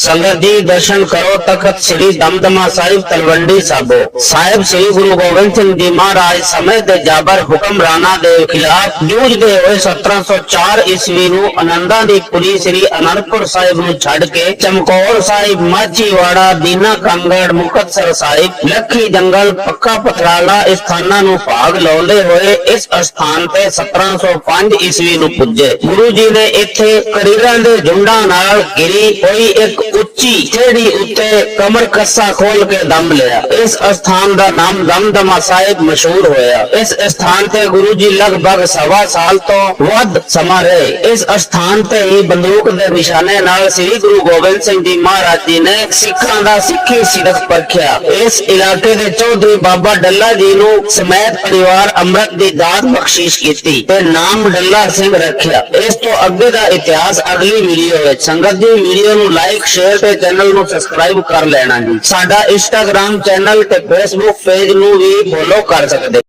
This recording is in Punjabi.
ਸੰਗਤ ਜੀ ਦਰਸ਼ਨ ਕਰੋ ਤਖਤ ਸ੍ਰੀ ਦਮਦਮਾ ਸਾਹਿਬ ਤਲਵੰਡੀ ਸਾਬੋ ਸਾਹਿਬ ਸ੍ਰੀ ਗੁਰੂ ਗੋਬਿੰਦ ਸਿੰਘ ਜੀ ਮਹਾਰਾਜ ਸਮੇਂ ਦੇ ਜਾਬਰ ਹੁਕਮਰਾਨਾਂ ਦੇ ਖਿਲਾਫ ਜੂਝਦੇ ਹੋਏ 1704 ਈਸਵੀ ਨੂੰ ਆਨੰਦਾਂ ਦੀ ਪੁਰੀ ਸ੍ਰੀ ਅਨੰਦਪੁਰ ਸਾਹਿਬ ਨੂੰ ਛੱਡ ਕੇ ਚਮਕੌਰ ਸਾਹਿਬ ਮਾਝੀਵਾੜਾ ਦੀਨਾ ਕੰਗੜ ਮੁਕਤਸਰ ਸਾਹਿਬ ਲੱਖੀ ਜੰਗਲ ਪੱਕਾ ਪਥਰਾਲਾ ਇਸ ਸਥਾਨਾਂ ਨੂੰ ਭਾਗ ਲਾਉਂਦੇ ਹੋਏ ਇਸ ਸਥਾਨ ਤੇ 1705 ਈਸਵੀ ਨੂੰ ਪੁੱਜੇ ਗੁਰੂ ਜੀ ਨੇ ਇੱਥੇ ਕਰੀਰਾਂ ਦੇ ਝੁੰਡਾਂ ਨਾਲ ਗਿਰੀ ਹੋਈ ਇੱਕ ਉੱਚੀ ਜਿਹੜੀ ਉੱਤੇ ਕਮਰ ਕੱਸਾ ਖੋਲ ਕੇ ਦਮ ਲਿਆ। ਇਸ ਸਥਾਨ ਦਾ ਨਾਮ ਦਮਦਮਾ ਸਾਹਿਬ ਮਸ਼ਹੂਰ ਹੋਇਆ। ਇਸ ਸਥਾਨ ਤੇ ਗੁਰੂ ਜੀ ਲਗਭਗ ਸਵਾ ਸਾਲ ਤੋਂ ਵੱਧ ਸਮਾਂ ਰਹੇ। ਇਸ ਸਥਾਨ ਤੇ ਹੀ ਬੰਦੂਕ ਦੇ ਨਿਸ਼ਾਨੇ ਨਾਲ ਸ੍ਰੀ ਗੁਰੂ ਗੋਬਿੰਦ ਸਿੰਘ ਜੀ ਮਹਾਰਾਜ ਜੀ ਨੇ ਸਿੱਖਾਂ ਦਾ ਸਿੱਖੀ ਸਿਰਖ ਪਰਖਿਆ। ਇਸ ਇਲਾਕੇ ਦੇ ਚੌਧਰੀ ਬਾਬਾ ਡੱਲਾ ਜੀ ਨੂੰ ਸਮੈਤ ਪਰਿਵਾਰ ਅੰਮ੍ਰਿਤ ਦੀ ਦਾਤ ਬਖਸ਼ਿਸ਼ ਕੀਤੀ ਤੇ ਨਾਮ ਡੱਲਾ ਸਿੰਘ ਰੱਖਿਆ। ਇਸ ਤੋਂ ਅੱਗੇ ਦਾ ਇਤਿਹਾਸ ਅਗਲੀ ਵੀਡੀਓ ਵਿੱਚ। ਸੰਗਤ ਜੀ ਵੀਡੀਓ ਨੂੰ ਲਾਈਕ ਸ਼ੇਅਰ ਤੇ ਚੈਨਲ ਨੂੰ ਸਬਸਕ੍ਰਾਈਬ ਕਰ ਲੈਣਾ ਜੀ। ਸਾਡਾ ਇੰਸਟਾਗ੍ਰam ਚੈਨਲ ਤੇ ਫੇਸਬੁੱਕ ਪੇਜ ਨੂੰ ਵੀ ਫੋਲੋ ਕਰ ਸਕਦੇ